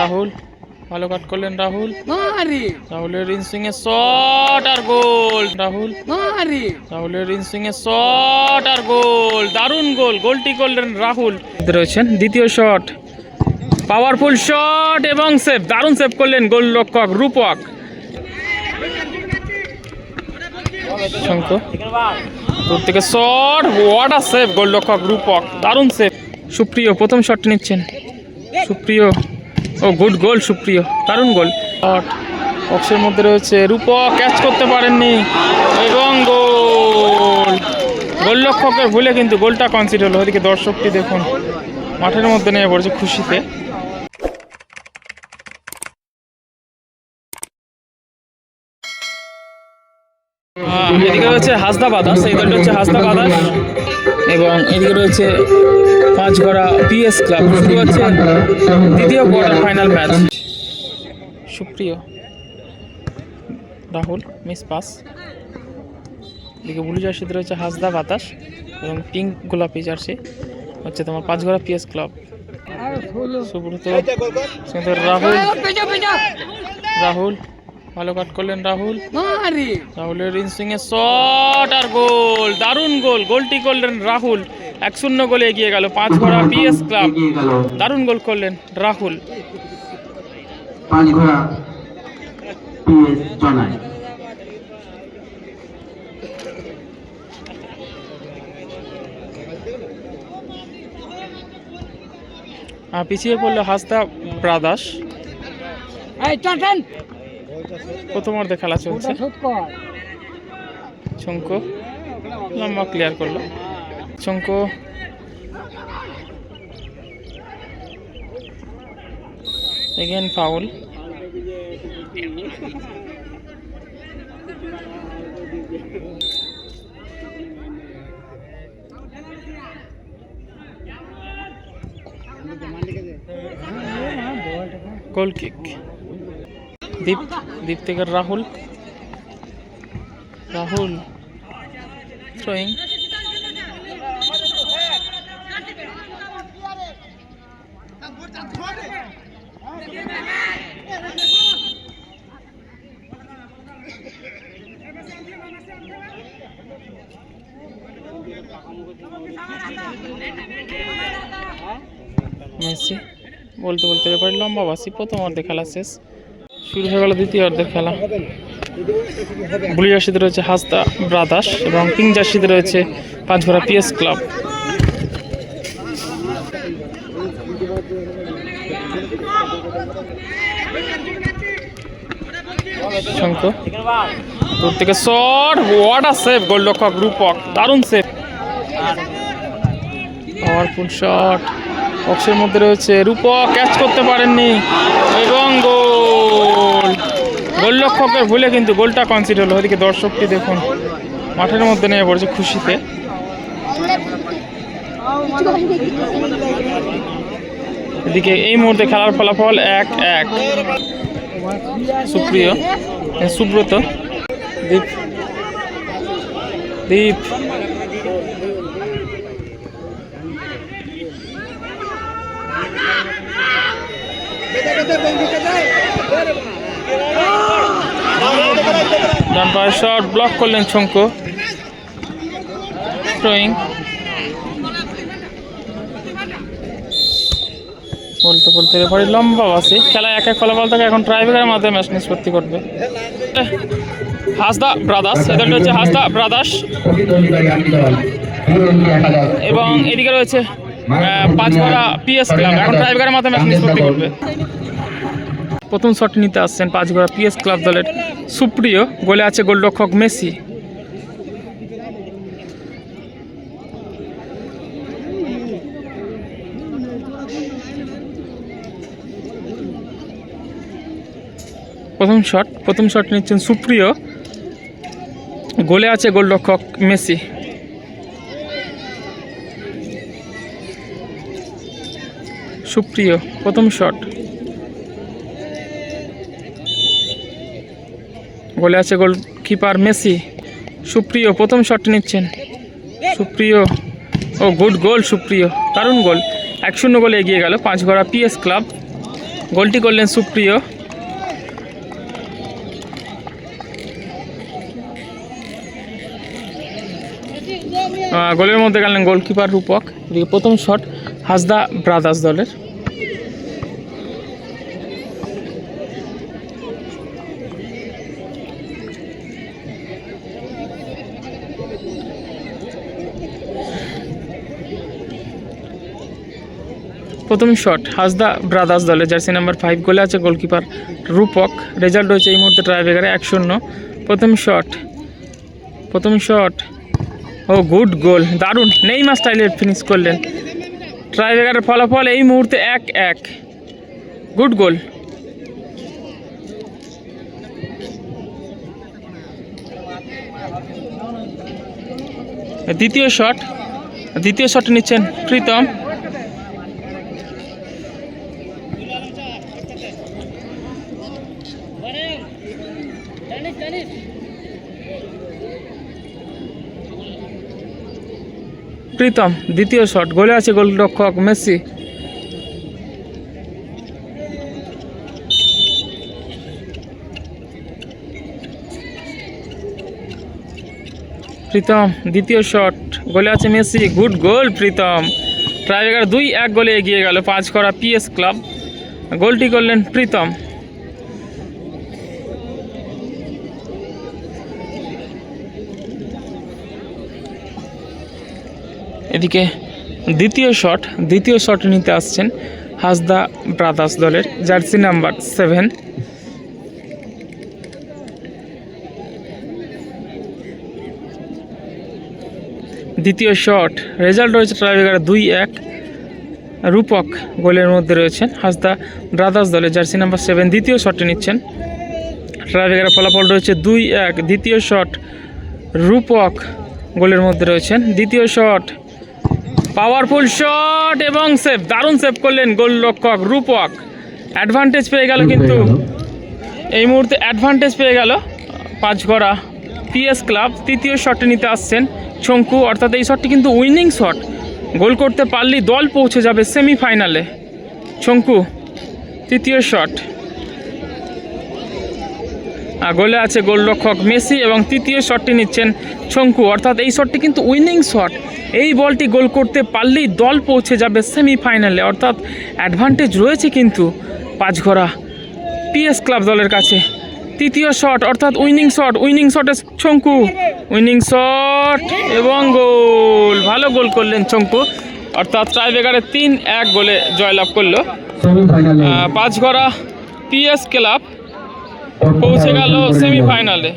রাহুল ভালো কাট করলেন রাহুল। রাহুলের ইনসুইং এ শট আর গোল রাহুল রাহুলের ইনসুইং এ শট আর গোল দারুণ গোল গোলটি করলেন রাহুল। রয়েছেন দ্বিতীয় শট পাওয়ারফুল শট এবং সেভ দারুণ সেভ করলেন গোল রক্ষক রূপক। শঙ্খ দূর থেকে shot what a save goal রক্ষক রূপক দারুণ সেভ সুপ্রিয় প্রথম শটটি নিচ্ছেন। সুপ্রিয় ও গুড গোল সুপ্রিয়। দারুণ গোল শট বক্সের মধ্যে রয়েছে রূপক ক্যাচ করতে পারেননি। এবং গোল গোলরক্ষকের ভুলে কিন্তু গোলটা কনসিডার হলো। ওদিকে দর্শকটি দেখুন, মাঠের মধ্যে নেমে পড়েছে খুশিতে। এদিকে রয়েছে হাসদা বাদাস এই দলটা হচ্ছে হাসদা বাদাস এবং এদিকে রয়েছে পাঁচগড়া পিএস ক্লাব। শুরু হচ্ছে দ্বিতীয় quarter final match Supriyo Rahul miss pass এদিকে ব্লু জার্সিতে রয়েছে হাসদা বাতাস এবং পিঙ্ক গোলাপি জার্সি। হচ্ছে তোমার পাঁচগড়া পিএস ক্লাব। সুব্রত সুন্দর রাহুল। রাহুল ভালো কাট করলেন রাহুল। রাহুলের ইনসুইং এ শট আর গোল দারুণ গোল গোলটি করলেন রাহুল। এক শূন্য গোলে এগিয়ে গেল। পাঁচ ঘোড়া পিএস ক্লাব। দারুণ গোল করলেন রাহুল। পাঁচ ঘোড়া পিএস জনায়। পিছিয়ে পড়ল হাসদা ব্রাদাস এই টাটান প্রথম অর্ধে খেলা চলছে। শঙ্কু লম্বা ক্লিয়ার করল। Shanku again foul goal kick Deep Deep থেকে রাহুল রাহুল থ্রোয়িং মেসি, বলতে বলতে এবার লম্বা বাসি, প্রথম অর্ধে খেলা শেষ। শুরু হয়ে গেল দ্বিতীয় অর্ধের খেলা। ব্লু জার্সিতে রয়েছে হাসদা ব্রাদাস এবং পিঙ্ক জার্সিতে রয়েছে পাঁচঘোড়া পিএস ক্লাব। শঙ্খ দূর থেকে শট ওয়াট আ সেভ গোলরক্ষক রূপক, দারুণ সেভ পাওয়ারফুল শট বক্সের মধ্যে রয়েছে রূপক ক্যাচ করতে পারেননি এবং গোল। গোলরক্ষকের ভুলে কিন্তু গোলটা কনসিডার হলো। ওদিকে দর্শকটি দেখুন, মাঠের মধ্যে নেমে পড়েছে খুশিতে। এদিকে এই মুহূর্তে খেলার ফলাফল এক এক। সুপ্রিয় সুব্রত। দীপ। দীপ। ডান শট ব্লক করলেন শঙ্কু। থ্রোয়িং বলতে বলতে রেফারি লম্বা বাসি। খেলায় এক এক ফলাফল থাকে এখন ট্রাইবেকারের মাধ্যমে ম্যাচ নিষ্পত্তি করবে। হাসদা ব্রাদার্স এদের হচ্ছে হাসদা ব্রাদার্স এবং এদিকে রয়েছে আহ, পাঁচগড়া পিএস ক্লাব এখন ট্রাইবেকারের মাধ্যমে ম্যাচ নিষ্পত্তি করবে। প্রথম শট নিতে আসছেন পাঁচগড়া পিএস ক্লাব দলের সুপ্রিয়। গোলে আছে গোলরক্ষক মেসি। প্রথম শট প্রথম শট নিচ্ছেন সুপ্রিয়। গোলে আছে গোলরক্ষক মেসি। সুপ্রিয়, প্রথম শট। গোলে আছে গোলকিপার মেসি। সুপ্রিয়, প্রথম শটটি নিচ্ছেন। সুপ্রিয়, ও গুড গোল সুপ্রিয়। দারুণ গোল এক শূন্য গোলে এগিয়ে গেল পাঁচগড়া পিএস ক্লাব। গোলটি করলেন সুপ্রিয়। গোলের মধ্যে গেলেন গোলকিপার রূপক। প্রথম শট হাসদা ব্রাদার্স দলের। প্রথম শট হাসদা ব্রাদার্স দলে জার্সি নাম্বার ফাইভ গোলে আছে গোলকিপার রূপক। রেজাল্ট হয়েছে এই মুহূর্তে ট্রাইবেগারে এক শূন্য। প্রথম শট প্রথম শট ও গুড গোল দারুণ। নেই নেইমা স্টাইলের ফিনিশ করলেন। ট্রাইবেগারের ফলাফল এই মুহূর্তে এক এক। গুড গোল দ্বিতীয় শট দ্বিতীয় শট নিচ্ছেন প্রীতম। প্রীতম, দ্বিতীয় শট গোলে আছে গোলরক্ষক মেসি। প্রীতম, দ্বিতীয় শট গোলে আছে Messi, good goal Pritam. Tiebreaker দুই এক গোলে এগিয়ে গেল, পাঁচ করা পিএস ক্লাব। গোলটি করলেন প্রীতম। এদিকে দ্বিতীয় শট দ্বিতীয় শট নিতে আসছেন হাসদা ব্রাদার্স দলের জার্সি নাম্বার সেভেন। দ্বিতীয় শট, রেজাল্ট রয়েছে ট্রাইবেগার দুই এক। রূপক গোলের মধ্যে রয়েছেন হাসদা ব্রাদার্স দলের জার্সি নাম্বার সেভেন। দ্বিতীয় শটটি নিচ্ছেন ট্রাইবেগারের ফলাফল রয়েছে দুই এক। দ্বিতীয় শট, রূপক গোলের মধ্যে রয়েছেন। দ্বিতীয় শট পাওয়ারফুল শট এবং সেভ দারুণ সেভ করলেন গোলরক্ষক রূপক। অ্যাডভান্টেজ পেয়ে গেল কিন্তু। এই মুহূর্তে অ্যাডভান্টেজ পেয়ে গেল পাঁচ গড়া পিএস ক্লাব তৃতীয় শটে নিতে আসছেন শঙ্কু। অর্থাৎ এই শটটি কিন্তু উইনিং শট গোল করতে পারলেই দল পৌঁছে যাবে সেমিফাইনালে শঙ্কু তৃতীয় শট গোলে আছে গোলরক্ষক মেসি এবং তৃতীয় শটটি নিচ্ছেন শঙ্কু। অর্থাৎ এই শটটি কিন্তু উইনিং শট। এই বলটি গোল করতে পারলেই দল পৌঁছে যাবে সেমিফাইনালে। অর্থাৎ অ্যাডভান্টেজ রয়েছে কিন্তু পাঁচঘরা পিএস ক্লাব দলের কাছে। তৃতীয় শট অর্থাৎ উইনিং শট। উইনিং শটে শঙ্কু। উইনিং শট এবং গোল। ভালো গোল করলেন শঙ্কু। অর্থাৎ ট্রাইবেগারে তিন এক গোলে জয়লাভ করল। পাঁচঘরা পিএস ক্লাব পৌঁছে গেল সেমিফাইনালে